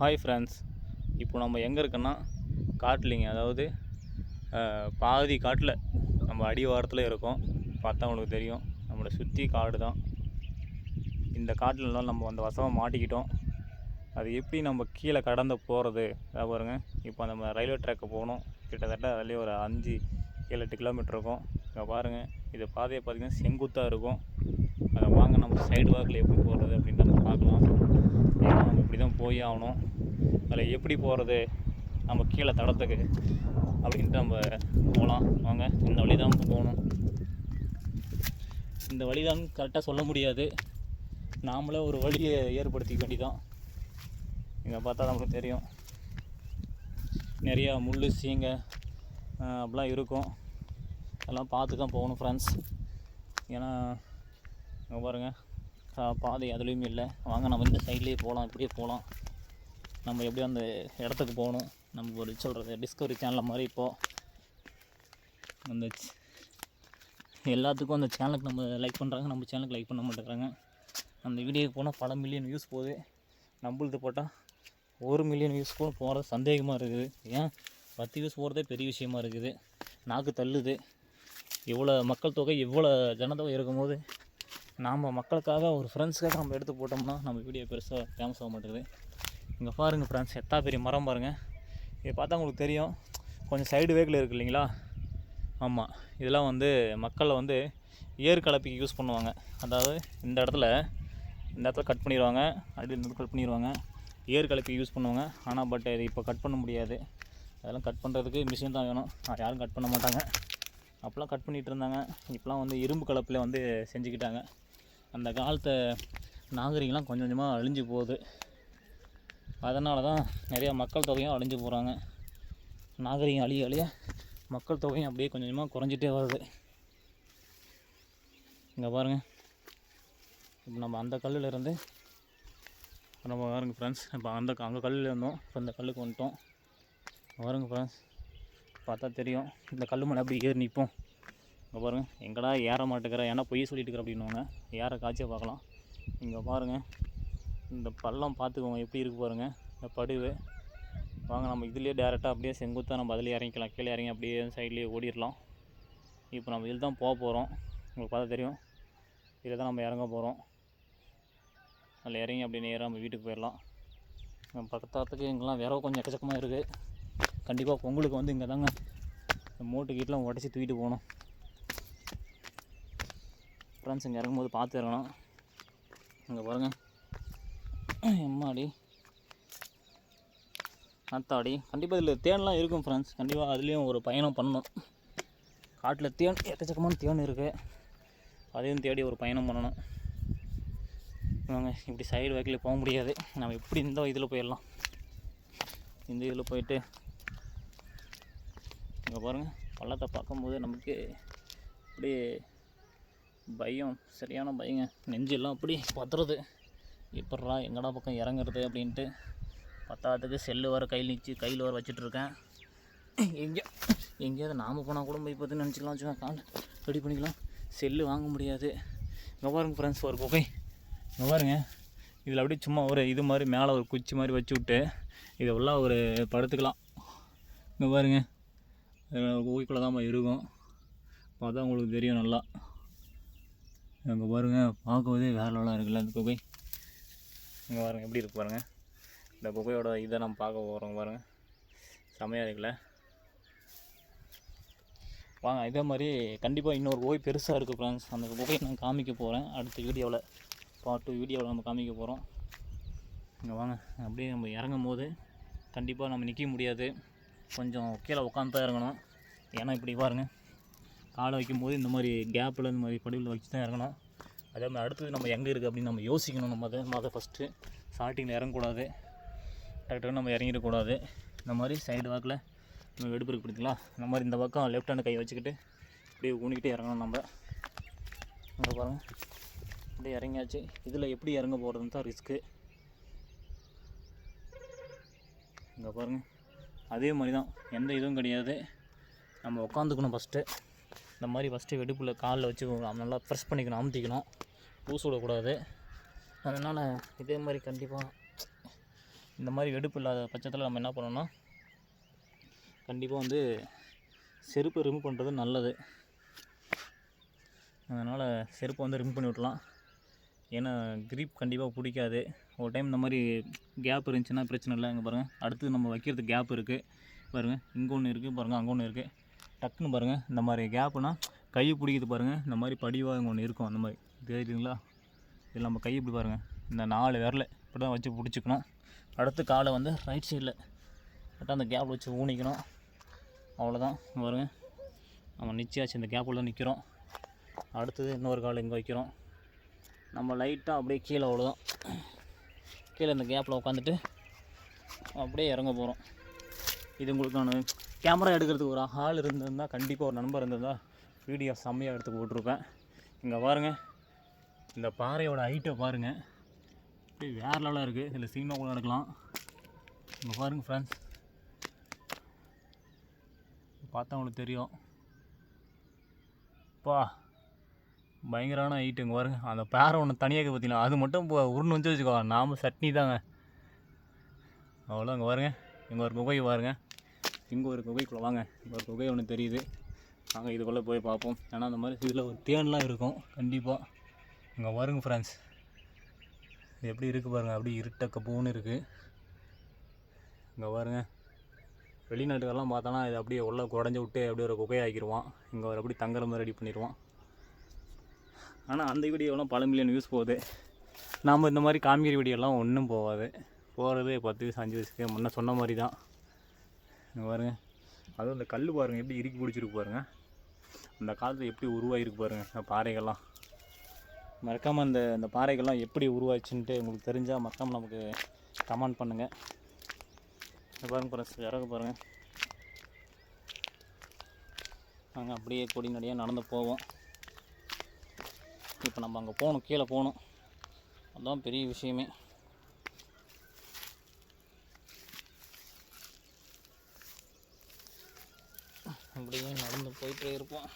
Hi friends இப்போ நம்ம எங்கே இருக்கோன்னா காட்டிலிங்க. அதாவது பாதி காட்டில் நம்ம அடிவாரத்தில் இருக்கோம். பார்த்தா உங்களுக்கு தெரியும். நம்மளை சுற்றி காடு தான். இந்த காட்டிலலாம் நம்ம அந்த வசமாக மாட்டிக்கிட்டோம். அது எப்படி நம்ம கீழே கடந்து போகிறது அதை பாருங்க. இப்போ நம்ம ரயில்வே ட்ராக்கு போகணும். கிட்டத்தட்ட அதுலேயே ஒரு அஞ்சு ஏழு எட்டு கிலோமீட்டர் இருக்கும். இங்கே பாருங்கள் இது பாதையை பார்த்திங்கன்னா செங்குத்தாக இருக்கும். அதை வாங்க நம்ம சைடு வாக்கில் எப்படி போகிறது அப்படின்னு நம்ம பார்க்கலாம். ஏன்னா நம்ம இப்படி தான் போய் ஆகணும். அதில் எப்படி போகிறது நம்ம கீழே தடத்துக்கு அப்படின்ட்டு நம்ம போகலாம் வாங்க இந்த வழி தான் போகணும். இந்த வழி தான் கரெக்டாக சொல்ல முடியாது. நாமளே ஒரு வழியை ஏற்படுத்திக்க வேண்டிதான். இங்கே பார்த்தா நமக்கு தெரியும். நிறையா முள் சீங்க அப்படிலாம் இருக்கும். அதெல்லாம் பார்த்து தான் போகணும் ஃப்ரெண்ட்ஸ் ஏன்னா இங்கே பாருங்கள் பாதை அதுலேயுமே இல்லை. வாங்க நம்ம இந்த சைட்லேயே போகலாம் இப்படியே போகலாம் நம்ம எப்படியோ அந்த இடத்துக்கு போகணும்? நம்ம ஒரு சொல்கிறது டிஸ்கவரி சேனல் மாதிரி இப்போது அந்த எல்லாத்துக்கும் அந்த சேனலுக்கு நம்ம லைக் பண்ணுறாங்க நம்ம சேனலுக்கு லைக் பண்ண மாட்டேங்கிறாங்க. அந்த வீடியோக்கு போனால் பல மில்லியன் வியூஸ் போகுது. நம்மளுது போட்டால் ஒரு மில்லியன் வியூஸ் கூட போகிறது சந்தேகமாக இருக்குது. ஏன்? பத்து வியூஸ் போகிறதே பெரிய விஷயமா இருக்குது. நாக்கு தள்ளுது. இவ்வளோ மக்கள் தொகை இவ்வளோ ஜனத்தொகை இருக்கும்போது நாம் மக்களுக்காக ஒரு ஃப்ரெண்ட்ஸுக்காக நம்ம எடுத்து போட்டோம்னா நம்ம வீடியோ பெருசாக ஃபேமஸ் ஆக மாட்டேங்குது. இங்கே பாருங்கள் ஃப்ரெண்ட்ஸ் எத்தா பெரிய மரம் பாருங்கள் இதை பார்த்தா உங்களுக்கு தெரியும். கொஞ்சம் சைடு வேக்கில் இருக்கு இல்லைங்களா? ஆமாம் இதெல்லாம் வந்து மக்களை வந்து ஏர் கலப்பிக்கு யூஸ் பண்ணுவாங்க. அதாவது இந்த இடத்துல இந்த இடத்துல கட் பண்ணிடுவாங்க அப்படி இந்த கட் பண்ணிடுவாங்க ஏர் கலப்பி யூஸ் பண்ணுவாங்க. ஆனால் பட் இது இப்போ கட் பண்ண முடியாது. அதெல்லாம் கட் பண்ணுறதுக்கு மிஷின் தான் வேணும். யாரும் கட் பண்ண மாட்டாங்க. அப்போலாம் கட் பண்ணிகிட்டு இருந்தாங்க. இப்போலாம் வந்து இரும்பு கலப்பில் வந்து செஞ்சுக்கிட்டாங்க. அந்த காலத்து நாகரிகம்லாம் கொஞ்சம் கொஞ்சமாக அழிஞ்சு போகுது. அதனால தான் நிறையா மக்கள் தொகையும் அழிஞ்சு போகிறாங்க நாகரிகம் அழிய அழிய மக்கள் தொகையும் அப்படியே கொஞ்சம் கொஞ்சமாக குறைஞ்சிட்டே வருது. இங்கே பாருங்கள் இப்போ நம்ம அந்த கல்லில் இருந்து நம்ம பாருங்க ஃப்ரெண்ட்ஸ் இப்போ அந்த அங்கே கல்லில் இருந்தோம். இப்போ இந்த கல்லுக்கு வந்துட்டோம். பாருங்கள் ஃப்ரெண்ட்ஸ் பார்த்தா தெரியும். இந்த கல் மேலே அப்படி ஏறி நிற்போம் இங்கே பாருங்கள் எங்கடா ஏற மாட்டேங்கிற ஏன்னா பொய் சொல்லிட்டு இருக்கிற அப்படின்னுவாங்க. ஏற காட்சியை பார்க்கலாம். இங்கே பாருங்கள் இந்த பள்ளம் பார்த்துக்கோங்க எப்படி இருக்குது பாருங்கள் இந்த படுவு வாங்க நம்ம இதுலேயே டேரெக்டாக அப்படியே செங்குத்தாக நம்ம அதிலே இறங்கிக்கலாம். கீழே இறங்கி அப்படியே சைட்லேயே ஓடிடலாம் இப்போ நம்ம இதில் தான் போக போகிறோம் உங்களுக்கு பார்த்தா தெரியும். இதில் தான் நம்ம இறங்க போகிறோம் அதில் இறங்கி அப்படியே நேராக நம்ம வீட்டுக்கு போயிடலாம் நம்ம பக்கத்தாத்துக்கு இங்கெல்லாம் விரவு கொஞ்சம் எக்கச்சக்கமாக இருக்குது கண்டிப்பாக பொங்கலுக்கு வந்து இங்கே தாங்க இந்த மூட்டு கீட்டெலாம் உடச்சி தூக்கிட்டு போகணும். ஃப்ரெண்ட்ஸ் இங்கே இறங்கும்போது பார்த்து இறங்கணும். இங்கே பாருங்கள் எம்மாடி? அத்தாடி கண்டிப்பாக இதில் தேன்லாம் இருக்கும் ஃப்ரெண்ட்ஸ் கண்டிப்பாக அதுலேயும் ஒரு பயணம் பண்ணணும். காட்டில் தேன் எக்கச்சக்கமான தேன் இருக்குது அதையும் தேடி ஒரு பயணம் பண்ணணும். வாங்க இப்படி சைடு வேக்கில் போக முடியாது. நம்ம எப்படி இந்த இதில் போயிடலாம்? இந்த இதில் போயிட்டு இங்கே பாருங்கள் பள்ளத்தை பார்க்கும்போது நமக்கு அப்படியே பயம் சரியான பயங்க நெஞ்செல்லாம் அப்படி பத்துறது எப்பட்றா எங்கடா பக்கம் இறங்குறது அப்படின்ட்டு. பத்தாவதுக்கு செல்லு வர கையில் நிச்சு கையில் வர வச்சுட்ருக்கேன். எங்கேயோ எங்கே எங்கேயாவது நாம போனால் கூட போய் பார்த்து நினச்சிக்கலாம் வச்சுக்கோங்க. கால் ரெடி பண்ணிக்கலாம். செல்லு வாங்க முடியாது. இங்கே பாருங்க ஃப்ரெண்ட்ஸ் ஒரு குகை. இங்கே பாருங்க. இதில் அப்படியே சும்மா ஒரு இது மாதிரி மேலே ஒரு குச்சி மாதிரி வச்சு விட்டு இதை உள்ள ஒரு படுத்துக்கலாம். இங்கே பாருங்க. குகைக்குள்ளே தான் இருக்கும். பார்த்தா உங்களுக்கு தெரியும் நல்லா. அங்கே பாருங்கள் பார்க்கவே வேற லெவலாக இருக்குல்ல அந்த குகை. இங்கே பாருங்கள் எப்படி இருக்கு பாருங்கள் இந்த குகையோட இதை நம்ம பார்க்க போகிறோம் பாருங்கள் செம்மையாக இருக்குல்ல. வாங்க இதே மாதிரி கண்டிப்பாக இன்னொரு ஓய் பெருசாக இருக்குது ஃப்ரெண்ட்ஸ் அந்த குகையை நான் காமிக்க போகிறேன் அடுத்த வீடியோவில் பார்ட் டூ வீடியோவில் நம்ம காமிக்க போகிறோம் இங்கே வாங்க அப்படியே நம்ம இறங்கும் போது கண்டிப்பாக நம்ம நிற்க முடியாது. கொஞ்சம் கீழே உட்காந்து தான் இறங்கணும். ஏன்னா இப்படி பாருங்கள் காலை வைக்கும்போது இந்த மாதிரி கேப்பில் இந்த மாதிரி படிவில் வச்சு தான் இறங்கணும். அதே மாதிரி அடுத்தது நம்ம எங்கே இருக்குது அப்படின்னு நம்ம யோசிக்கணும். நம்ம அதை அதை ஃபஸ்ட்டு ஸ்டார்டிங்கில் இறங்கக்கூடாது. டக்குன்னு நம்ம இறங்கிடக்கூடாது. இந்த மாதிரி சைடு வாக்கில் நம்ம வெடுப்பு இருக்கு பிடிக்கலாம் இந்த மாதிரி இந்த பக்கம் லெஃப்ட் ஹேண்ட் கை வச்சுக்கிட்டு அப்படியே ஊனிக்கிட்டே இறங்கணும் நம்ம. அங்கே பாருங்கள் அப்படியே இறங்கியாச்சு. இதில் எப்படி இறங்க போகிறதுன்னு தான் ரிஸ்க்கு இங்கே பாருங்கள் அதே மாதிரி தான். எந்த இதுவும் கிடையாது. நம்ம உட்காந்துக்கணும் ஃபஸ்ட்டு இந்த மாதிரி ஃபஸ்ட்டு வெடுப்பில் காலில் வச்சு நல்லா ப்ரெஸ் பண்ணிக்கணும் அமுத்திக்கணும். ஊச விடக்கூடாது. அதனால் இதே மாதிரி கண்டிப்பாக இந்த மாதிரி வெடுப்பு இல்லாத பட்சத்தில் நம்ம என்ன பண்ணணும்னா கண்டிப்பாக வந்து செருப்பை ரிமூவ் பண்ணுறது நல்லது. அதனால் செருப்பை வந்து ரிமூவ் பண்ணி விட்லாம் ஏன்னா grip கண்டிப்பாக பிடிக்காது. ஒரு டைம் இந்த மாதிரி கேப் இருந்துச்சுன்னா பிரச்சனை இல்லை. இங்கே பாருங்கள் அடுத்து நம்ம வைக்கிறதுக்கு கேப் இருக்குது பாருங்கள் இங்கே ஒன்று இருக்குது பாருங்கள் அங்கே ஒன்று இருக்குது டக்குன்னு பாருங்கள் இந்த மாதிரி கேப்புனா கை பிடிக்குது பாருங்கள் இந்த மாதிரி படிவாக இங்கே ஒன்று இருக்கும் அந்த மாதிரி. தெரியுதுங்களா? இதில் நம்ம கை இப்படி பாருங்கள் இந்த நாலு விரல இப்படி தான் வச்சு பிடிச்சிக்கணும். அடுத்து காலை வந்து ரைட் சைடில் கரெக்டாக அந்த கேப்பில் வச்சு ஊனிக்கணும். அவ்வளோதான் பாருங்க நம்ம நிச்சயாச்சு இந்த கேப்பில் தான் நிற்கிறோம் அடுத்தது இன்னொரு கால் இங்கே வைக்கிறோம். நம்ம லைட்டாக அப்படியே கீழே அவ்வளோதான் கீழே இந்த கேப்பில் உட்காந்துட்டு அப்படியே இறங்க போகிறோம் இது உங்களுக்கான நான் கேமரா எடுக்கிறதுக்கு ஒரு ஆள் இருந்திருந்தா கண்டிப்பாக ஒரு நண்பர் இருந்திருந்தா வீடியோ செம்மையாக எடுத்து போட்டிருப்பேன். இங்கே பாருங்கள் இந்த பாறையோட ஹைட்டை பாருங்கள் இப்படி வேறு லெவலாக இருக்குது இதில் சினிமா கூட எடுக்கலாம். இங்கே பாருங்கள் ஃப்ரெண்ட்ஸ் பார்த்தா உங்களுக்கு தெரியும். பா பயங்கரமான ஹைட்டு இங்கே பாருங்க. அந்த பேரை ஒன்று தனியாக பார்த்தீங்கன்னா அது மட்டும் இப்போ உருண்டு வந்து வச்சுக்கோ நாம சட்னி தாங்க. அவ்வளோ இங்கே பாருங்க. இங்கே ஒரு குகை பாருங்கள் இங்கே ஒரு குகைக்குள்ளே வாங்க. இங்கே ஒரு குகை ஒன்று தெரியுது. நாங்கள் இதுக்குள்ளே போய் பார்ப்போம். ஏன்னா அந்த மாதிரி இதில் ஒரு தேன்லாம் இருக்கும். கண்டிப்பாக இங்கே வருங்க ஃப்ரெண்ட்ஸ் இது எப்படி இருக்குது பாருங்கள் அப்படியே இருட்டக்க பூன்னு இருக்குது இங்கே பாருங்க. வெளிநாட்டுக்கெல்லாம் பார்த்தோன்னா இது அப்படியே உள்ள குடஞ்சி விட்டு அப்படியே ஒரு குகையாக்கிடுவான் இங்கே ஒரு அப்படி தங்குற மாதிரி ரெடி பண்ணிடுவான் ஆனால் அந்த வீடியோலாம் பல மில்லியன் வியூஸ் போகுது. நாம் இந்த மாதிரி காமிக்கிற வீடியோலாம் ஒன்றும் போகாது. போகிறது பத்து வயசு அஞ்சு வயசுக்கு முன்னே சொன்ன மாதிரி தான். பாருங்கள் அதுவும் இந்த கல் பாருங்கள் எப்படி இறுக்கி பிடிச்சிருக்கு பாருங்கள் அந்த காலத்தில் எப்படி உருவாகிருக்கு பாருங்கள் இந்த பாறைகள்லாம். மறக்காமல் அந்த இந்த பாறைகள்லாம் எப்படி உருவாச்சுன்ட்டு உங்களுக்கு தெரிஞ்சால் மறக்காமல் நமக்கு கமெண்ட் பண்ணுங்கள் பாருங்கள் பாருங்க பாருங்க இறகு பாருங்கள் நாங்கள் அப்படியே கொடி நடையாக நடந்து போவோம். இப்போ நம்ம அங்கே போகணும் கீழே போகணும். அதுதான் பெரிய விஷயமே அப்படியே நடந்து போயிட்டே இருப்போம்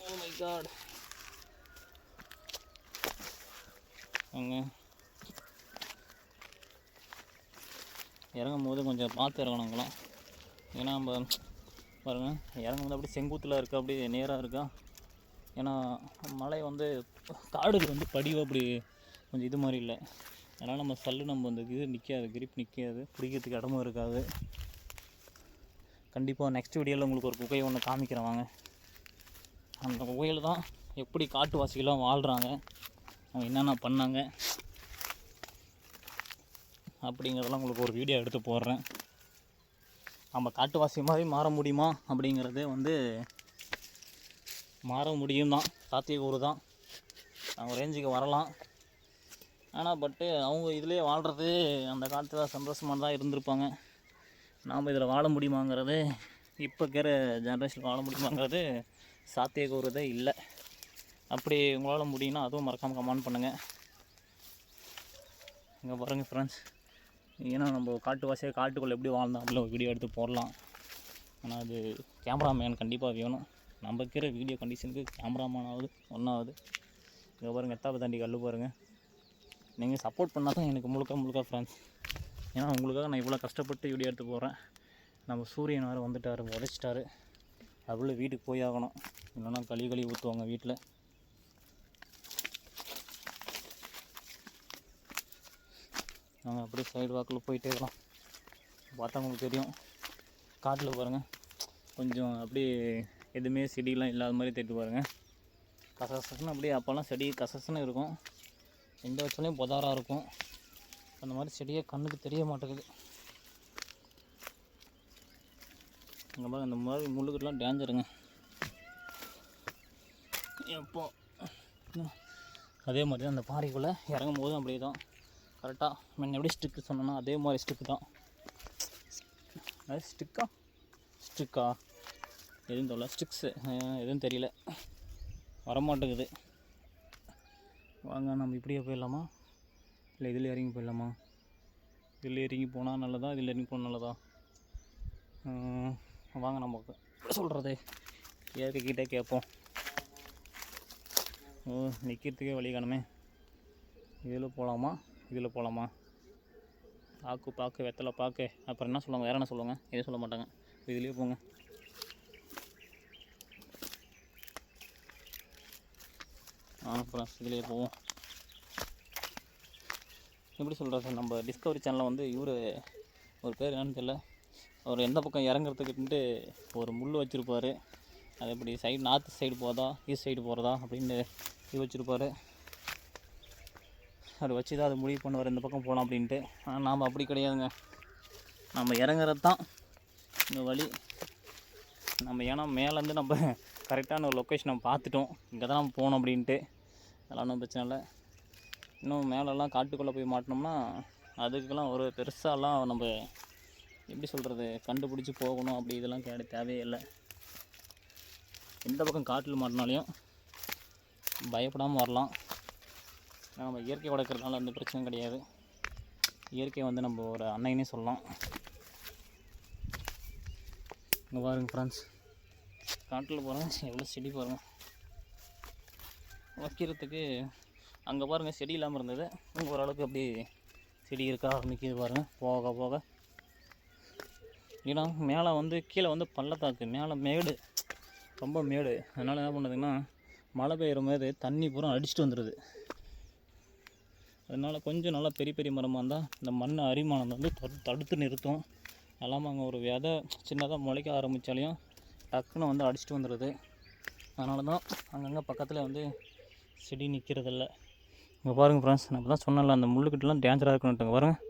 ஓ oh மை காட் அங்கே. இறங்கும் போது கொஞ்சம் பார்த்து இறங்கணுங்களாம். ஏன்னா நம்ம பாருங்க இறங்கும் போது அப்படியே செங்குத்தில் இருக்கா அப்படியே நேராக இருக்கா? ஏன்னா மலை வந்து காடுகள் வந்து படிவு அப்படி கொஞ்சம் இது மாதிரி இல்லை. அதனால் நம்ம சல்லு நம்ம அந்த இது நிற்காது கிரிப் நிற்காது பிடிக்கிறதுக்கு இடமும் இருக்காது. கண்டிப்பாக நெக்ஸ்ட் வீடியோவில் உங்களுக்கு ஒரு குகையை ஒன்று காமிக்கிறேன் வாங்க. அந்த குகையில் தான் எப்படி காட்டுவாசிகளாக வாழ்கிறாங்க அவங்க என்னென்ன பண்ணாங்க அப்படிங்கிறதெல்லாம் உங்களுக்கு ஒரு வீடியோ எடுத்து போடுறேன். நம்ம காட்டுவாசி மாதிரி மாற முடியுமா அப்படிங்கிறது வந்து மாற முடியும் தான். சாத்தியக்கூறு தான். அவங்க ரேஞ்சுக்கு வரலாம். ஆனால் பட்டு அவங்க இதிலே வாழ்கிறது அந்த காலத்தில் சந்தோஷமாக தான் இருந்திருப்பாங்க. நாம் இதில் வாழ முடியுமாங்கிறது இப்போ இருக்கிற ஜென்ரேஷன் வாழ முடியுமாங்கிறது சாத்தியக்கூறுதே இல்லை. அப்படி உங்களால் முடியும்னா அதுவும் மறக்காமல் கமெண்ட் பண்ணுங்கள் இங்கே பாருங்கள் ஃப்ரெண்ட்ஸ் ஏன்னா நம்ம காட்டுவாசியாக காட்டுக்குள்ளே எப்படி வாழ்ந்தோம் அப்படிலாம் ஒரு வீடியோ எடுத்து போடலாம். ஆனால் அது கேமராமேன் கண்டிப்பாக வேணும். நம்ம இருக்கிற வீடியோ கண்டிஷனுக்கு கேமராமேனாவது ஒன்றாவது இங்கே பாருங்கள் எத்தாப்பு தாண்டி கல் பாருங்கள் நீங்கள் சப்போர்ட் பண்ணால் தான் எனக்கு முழுக்க முழுக்க ஃப்ரெண்ட்ஸ் ஏன்னா உங்களுக்காக நான் இவ்வளோ கஷ்டப்பட்டு வீடியோ எடுத்து போகிறேன் நம்ம சூரியன் வேறு வந்துட்டார் உடைச்சிட்டாரு அதுக்குள்ளே வீட்டுக்கு போய் ஆகணும். இல்லைன்னா களி கழுவி ஊற்றுவாங்க வீட்டில். நாங்கள் அப்படியே சைடு வாக்கில் போயிட்டே இருக்கலாம் பார்த்தா உங்களுக்கு தெரியும். காட்டில் பாருங்கள் கொஞ்சம் அப்படியே எதுவுமே செடியெலாம் இல்லாத மாதிரி தேடி பாருங்கள் கசகசன்னு அப்படியே அப்போல்லாம் செடி கசசன்னு இருக்கும். எந்த வச்சாலையும் புதாராக இருக்கும். அந்த மாதிரி செடியே கண்ணுக்கு தெரிய மாட்டேங்குது. இங்கே பாருங்க இந்த மாதிரி முள்ளுக்கெல்லாம் டேஞ்சருங்க எப்போ? அதே மாதிரி தான் அந்த பாறைக்குள்ளே இறங்கும் போதும் அப்படியே தான் கரெக்டாக நான் எப்படி ஸ்டிக்கு சொன்னேன்னா அதே மாதிரி ஸ்டிக்கு தான். அது ஸ்டிக்கா ஸ்டிக்கா எதுவும் தெரியல. ஸ்டிக்ஸு எதுவும் தெரியல. வரமாட்டேங்குது. வாங்க நம்ம இப்படியே போயிடலாமா? இல்லை இதில் இறங்கி போயிடலாமா? இதில் இறங்கி போனால் நல்லதா? இதில் இறங்கி போனால் நல்லதா? வாங்க நம்ம எப்படி சொல்கிறது இயற்கைக்கிட்டே கேட்போம். ஓ நிற்கிறதுக்கே வழி காணுமே. இதில் போகலாமா இதில் போகலாமா ஆக்கு பாக்கு வெத்தலை பாக்கு. அப்புறம் என்ன சொல்லுவாங்க? வேறு என்ன சொல்லுவாங்க? எதுவும் சொல்ல மாட்டாங்க. இதுலேயே போங்க. ஆ அப்புறம் இதுலேயே போவோம். எப்படி சொல்கிறது நம்ம டிஸ்கவரி சேனலில் வந்து இவர் ஒரு பேர் என்னன்னு தெரியல. அவர் எந்த பக்கம் இறங்குறதுக்குன்ட்டு ஒரு முள் வச்சுருப்பார். அது எப்படி சைடு நார்த் சைடு போகிறதா ஈஸ்ட் சைடு போகிறதா அப்படின்னு இது வச்சுருப்பார். அவர் வச்சு தான் அது முடிவு பண்ணுவார் இந்த பக்கம் போகலாம் அப்படின்ட்டு. ஆனால் நாம் அப்படி கிடையாதுங்க. நம்ம இறங்குறது தான் இந்த வழி. நம்ம ஏன்னா மேலேருந்து நம்ம கரெக்டான ஒரு லொக்கேஷன் நம்ம பார்த்துட்டோம். இங்கே தான் நம்ம போகணும் அப்படின்ட்டு. அதெல்லாம் ஒன்றும் பிரச்சனை இல்லை. இன்னும் மேலெல்லாம் காட்டுக்குள்ளே போய் மாட்டினோம்னா அதுக்கெல்லாம் ஒரு பெருசாலாம் நம்ம எப்படி சொல்கிறது கண்டுபிடிச்சி போகணும். அப்படி இதெல்லாம் கேட தேவையே இல்லை எந்த பக்கம் காட்டில் மாட்டினாலையும் பயப்படாமல் வரலாம். ஏன்னா நம்ம இயற்கை வளர்க்குறதுனால எந்த பிரச்சனையும் கிடையாது. இயற்கை வந்து நம்ம ஒரு அன்னைன்னே சொல்லலாம். இங்கே பாருங்க ஃப்ரெண்ட்ஸ் காட்டில் போகிறோம் எவ்வளோ செடி பாருங்க. வைக்கிறதுக்கு அங்கே பாருங்கள் செடி இல்லாமல் இருந்தது. இங்கே ஓரளவுக்கு அப்படி செடி இருக்க ஆரம்பிக்குது பாருங்கள் போக போக. ஏன்னா மேலே வந்து கீழே வந்து பள்ளத்தாக்கு மேலே மேடு. ரொம்ப மேடு. அதனால் என்ன பண்ணுறதுங்கன்னா மழை பெய்கிற மாதிரி தண்ணி பூரா அடிச்சுட்டு வந்துடுது அதனால் கொஞ்சம் நல்லா பெரிய பெரிய மரமாக இருந்தால் இந்த மண் அரிமானம் வந்து தடு தடுத்து நிறுத்தும். எல்லாமே அங்கே ஒரு விதை சின்னதாக முளைக்க ஆரம்பித்தாலையும் டக்குன்னு வந்து அடிச்சுட்டு வந்துடுது அதனால தான் அங்கங்கே பக்கத்தில் வந்து செடி நிற்கிறதில்ல இங்கே பாருங்கள் ஃப்ரெண்ட்ஸ் நான் இப்போ தான் சொன்னல அந்த முள்ளுக்கிட்டலாம் டேஞ்சராக இருக்கணுட்டுங்க பாருங்கள்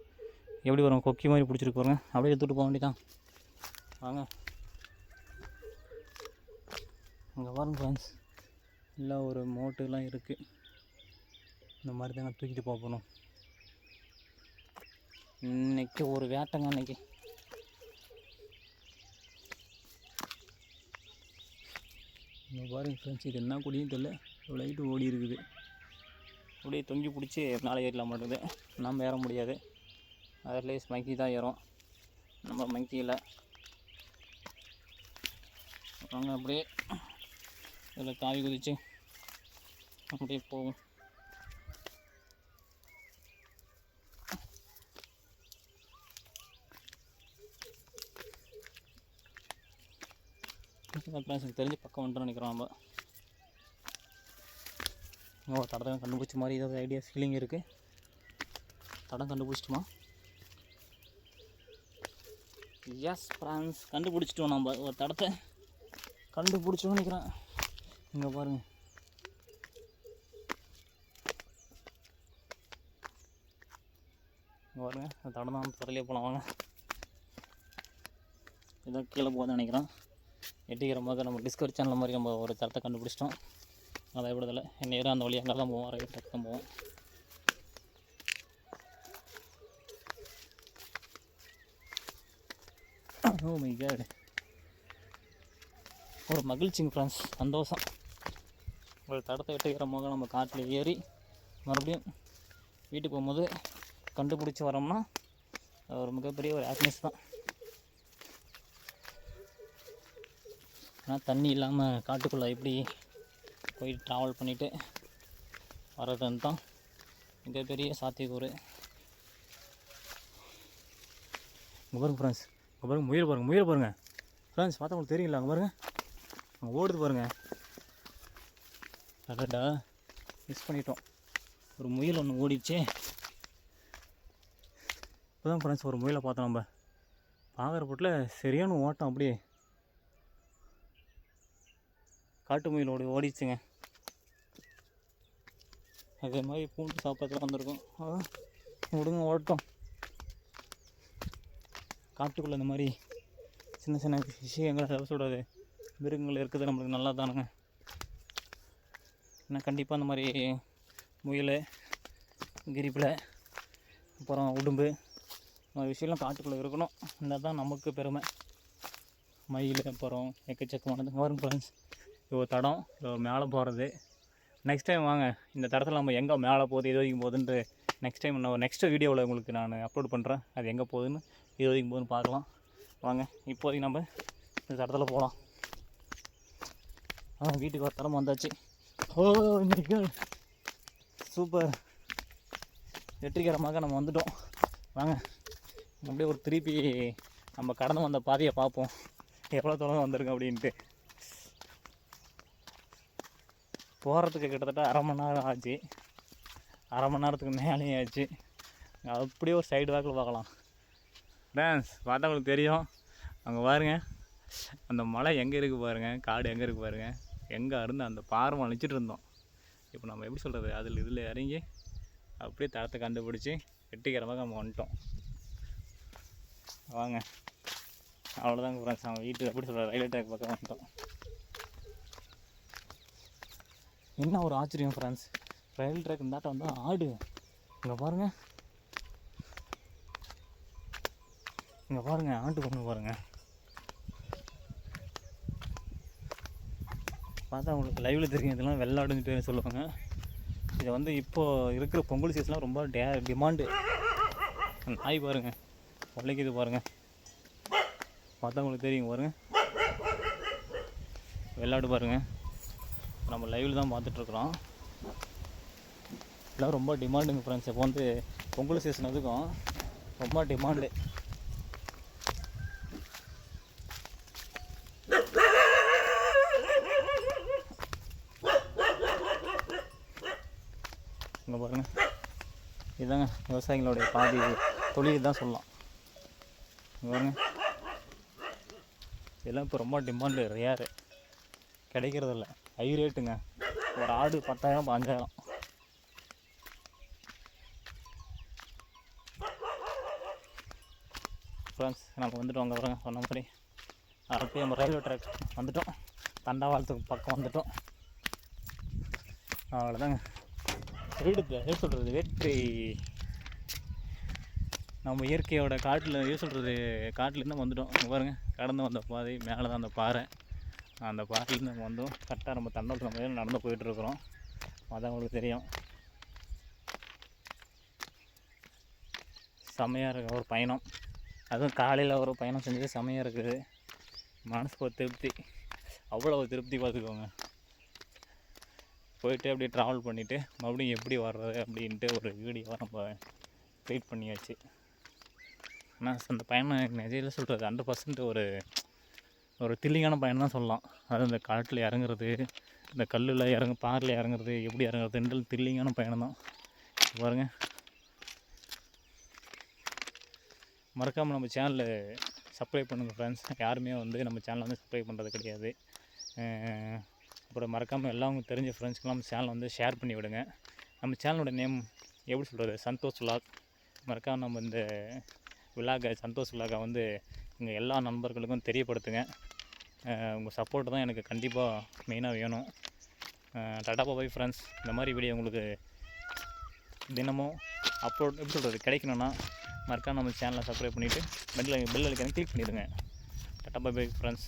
எப்படி வரும் கொக்கி மாதிரி பிடிச்சிருக்கு பாருங்க. அப்படியே எடுத்துகிட்டு போக வேண்டியதான் வாங்க. இங்கே பாருங்க ஃப்ரெண்ட்ஸ் எல்லாம் ஒரு மோட்டுலாம் இருக்குது இந்த மாதிரி தாங்க தூக்கிட்டு போக போகணும் இன்னைக்கு ஒரு வேட்டைங்க அன்னைக்கு. இங்கே பாருங்க ஃப்ரெண்ட்ஸ் இது என்ன கூடியும் தெரியல. லைட்டு ஓடி இருக்குது. அப்படியே தொங்கி பிடிச்சி மேலே ஏறலாம் மாட்டேங்குது நம்ம ஏற முடியாது. அதர்லேஸ் மங்கி தான் ஏறும். நம்ம மங்கி இல்லை. வாங்க அப்படியே இதில் தாவி குதிச்சு அப்படியே போகும் எனக்கு தெரிஞ்சு பக்கம் வந்துட்டு நினைக்கிறோம் நம்ம. ஓ தடத்தை கண்டுபிடிச்ச மாதிரி ஏதாவது ஐடியா ஃபீலிங் இருக்குது தடம் கண்டுபிடிச்சிட்டுமா? எஸ் ஃப்ரான்ஸ் கண்டுபிடிச்சிட்டோம் நம்ம. ஒரு தடத்தை கண்டுபிடிச்சோன்னு நினைக்கிறேன். இங்கே பாருங்கள் இங்கே பாருங்கள் அந்த தடம் தான் திறலையே போகலாம் வாங்க. ஏதோ கீழே போகுதுன்னு நினைக்கிறேன். மாதிரி நம்ம டிஸ்கவரி சேனல் மாதிரி நம்ம ஒரு தரத்தை கண்டுபிடிச்சிட்டோம். அதை விடுதலை நேராக அந்த வழியாக அங்கே தான் போவோம் ரைட் பக்கம் போவோம் ஓ மை ஒரு மகிழ்ச்சிங்க ஃப்ரெண்ட்ஸ் சந்தோஷம். ஒரு தடத்தை வெட்டுக்கிறமாக நம்ம காட்டில் ஏறி மறுபடியும் வீட்டுக்கு போகும்போது கண்டுபிடிச்சி வரோம்னா அது ஒரு மிகப்பெரிய ஒரு ஹாப்பினஸ் தான். ஆனால் தண்ணி இல்லாமல் காட்டுக்குள்ளே எப்படி போய் ட்ராவல் பண்ணிவிட்டு வர்றதுன்னு தான் மிகப்பெரிய சாத்தியக்கூறு. இங்கே பாருங்க ஃப்ரெண்ட்ஸ் இங்கே பாருங்கள் முயல் பாருங்கள் முயல் பாருங்கள் ஃப்ரெண்ட்ஸ் பார்த்தா உங்களுக்கு தெரியல அங்கே பாருங்கள் அங்கே ஓடுது பாருங்கள் அடடா மிஸ் பண்ணிட்டோம். ஒரு முயல் ஒன்று ஓடிடுச்சே. இப்போதான் ஃப்ரெண்ட்ஸ் ஒரு முயலை பார்த்தோம் நம்ம. பார்க்குற போட்டில் சரியான ஓட்டம் அப்படியே. காட்டு முயல் ஓடி ஓடிச்சுங்க அதே மாதிரி பூண்டு சாப்பாட்டுல வந்திருக்கும். விடுங்க ஓட்டம். காட்டுக்குள்ளே இந்த மாதிரி சின்ன சின்ன விஷயங்கள் சொல்கிறது மிருகங்கள் இருக்கிறது நம்மளுக்கு நல்லா தானுங்க ஏன்னா கண்டிப்பாக இந்த மாதிரி முயல் கிரிப்பில் அப்புறம் உடும்பு இந்த மாதிரி விஷயம்லாம் காட்டுக்குள்ளே இருக்கணும். இருந்தால் தான் நமக்கு பெருமை. மயில் அப்புறம் எக்கச்சக்கமானது வரும் ஃப்ரெண்ட்ஸ் இது ஒரு தடம். இது மேலே போகிறது நெக்ஸ்ட் டைம் வாங்க. இந்த தடத்தில் நம்ம எங்கே மேலே போகுது இது வரைக்கும் போகுதுன்ட்டு நெக்ஸ்ட் டைம் நான் நெக்ஸ்ட் வீடியோவில் உங்களுக்கு நான் அப்லோட் பண்ணுறேன் அது எங்கே போகுதுன்னு இது வரைக்கும் போகுதுன்னு பார்க்கலாம். வாங்க இப்போதைக்கு நம்ம இந்த தடத்தில் போகலாம் ஆ வீட்டுக்கு ஒரு தரம் வந்தாச்சு. ஓ சூப்பர் வெற்றிகரமாக நம்ம வந்துட்டோம். வாங்க அப்படியே ஒரு திருப்பி நம்ம கடந்து வந்த பாதையை பார்ப்போம். எவ்வளோ தூரம் வந்திருக்கோம் அப்படின்ட்டு. போகிறதுக்கு கிட்டத்தட்ட அரை மணி நேரம் ஆச்சு. அரை மணி நேரத்துக்கு மேலேயும் ஆச்சு. அப்படியே ஒரு சைடு வாக்கில் பார்க்கலாம். டான்ஸ் பார்த்தா உங்களுக்கு தெரியும். அங்கே பாருங்க. அந்த மலை எங்கே இருக்குது பாருங்க. காடு எங்கே இருக்குது பாருங்கள் எங்கே இருந்து அந்த பாறை அழிச்சிட்டு இருந்தோம். இப்போ நம்ம எப்படி சொல்கிறது அதில் இதில் இறங்கி அப்படியே தரத்தை கண்டுபிடிச்சி வெட்டிக்கிறமாக நம்ம வந்துட்டோம். வாங்க. அவ்வளோதாங்க ஃப்ரெண்ட்ஸ் நம்ம வீட்டுக்கு எப்படி சொல்கிற ரயில்வே ட்ராக் பக்கம் வந்துட்டோம். என்ன ஒரு ஆச்சரியம் ஃப்ரெண்ட்ஸ் ரயில் ட்ராக் இந்தாட்ட வந்து ஆடு. இங்கே பாருங்க. இங்கே பாருங்க ஆட்டு கொண்டு பாருங்க. பார்த்தா உங்களுக்கு லைவில் தெரியும் இதெல்லாம் வெள்ளாடுன்னு பேர் சொல்லுவாங்க. இதை வந்து இப்போது இருக்கிற பொங்கல் சீசன்லாம் ரொம்ப டே டிமாண்டு நாய் பாருங்க. உழைக்குது பாருங்கள் பார்த்தா உங்களுக்கு தெரியும் பாருங்கள் வெள்ளாடு பாருங்கள் நம்ம லைவில் தான் பார்த்துட்ருக்குறோம். எல்லாம் ரொம்ப டிமாண்டுங்க ஃப்ரெண்ட்ஸ் இப்போ வந்து பொங்கல் சீசன் அதுக்கும் ரொம்ப டிமாண்டு இங்கே பாருங்க. இதுதாங்க விவசாயிகளுடைய பாதி தொழில் தான் சொல்லலாம். இங்க பாருங்க. இதெல்லாம் இப்போ ரொம்ப டிமாண்டு ரேரு கிடைக்கிறதில்ல. ஹை ரேட்டுங்க ஒரு ஆடு பத்தாயிரம் பாஞ்சாயிரம். ஃப்ரெண்ட்ஸ் நம்ம வந்துட்டோம் அங்கே பாருங்க சொன்ன மாதிரி. அப்படியே நம்ம ரயில்வே ட்ராக் வந்துட்டோம். தண்டாவாளத்துக்கு பக்கம் வந்துட்டோம். அவ்வளோதாங்க வீடு எது சொல்கிறது வெற்றி நம்ம இயற்கையோட காட்டில் எது சொல்கிறது காட்டிலேருந்து வந்துட்டோம். பாருங்கள் பாருங்க கடந்து வந்த பாதை மேலே தான் அந்த பாறை. அந்த பாறையிலேருந்து நம்ம வந்தோம். கரெக்டாக நம்ம தண்டோட்டு நம்ம நடந்து போயிட்டுருக்குறோம். அதான் உங்களுக்கு தெரியும். செம்மையாக இருக்க ஒரு பயணம். அதுவும் காலையில் ஒரு பயணம் செஞ்சது செம்மையாக இருக்குது. மனசுக்கு ஒரு திருப்தி. அவ்வளோ ஒரு திருப்தி பார்த்துக்கோங்க. போயிட்டு அப்படியே ட்ராவல் பண்ணிவிட்டு மறுபடியும் எப்படி வர்றது அப்படின்ட்டு ஒரு வீடியோவை நம்ம க்ரியேட் பண்ணியாச்சு. ஆனால் அந்த பயணம் எனக்கு நிஜையில் சொல்கிறது ஹண்ட்ரட் பர்சன்ட் ஒரு ஒரு தில்லிங்கான பயணம் தான் சொல்லலாம். அது இந்த காட்டில் இறங்குறது இந்த கல்லில் இறங்க பாறையில் இறங்குறது எப்படி இறங்குறதுன்றது தில்லிங்கான பயணம் தான். பாருங்க. மறக்காமல் நம்ம சேனலில் சப்ஸ்கிரைப் பண்ணுங்கள் ஃப்ரெண்ட்ஸ் யாருமே வந்து நம்ம சேனலை வந்து சப்ஸ்கிரைப் பண்ணுறது கிடையாது. அப்புறம் மறக்காமல் எல்லாம் உங்களுக்கு தெரிஞ்ச ஃப்ரெண்ட்ஸ்க்கெலாம் நம்ம சேனலை வந்து ஷேர் பண்ணி விடுங்க. நம்ம சேனலோட நேம் எப்படி சொல்கிறது சந்தோஷ் விலாக் மறக்காமல் நம்ம இந்த விலாகை சந்தோஷ் விலாகை வந்து எங்கள் எல்லா நண்பர்களுக்கும் தெரியப்படுத்துங்க. உங்கள் சப்போர்ட் தான் எனக்கு கண்டிப்பாக மெயினாக வேணும். டாடா பாபாய் ஃப்ரெண்ட்ஸ் இந்த மாதிரி வீடியோ உங்களுக்கு தினமும் அப்லோட் எப்படி சொல்கிறது கிடைக்கணும்னா மறக்காம நம்ம சேனலை சப்ஸ்கிரைப் பண்ணிவிட்டு பெல் பெல் அடிக்கிறேன் கிளிக் பண்ணிடுங்க. டாடா பாபாய் ஃப்ரெண்ட்ஸ்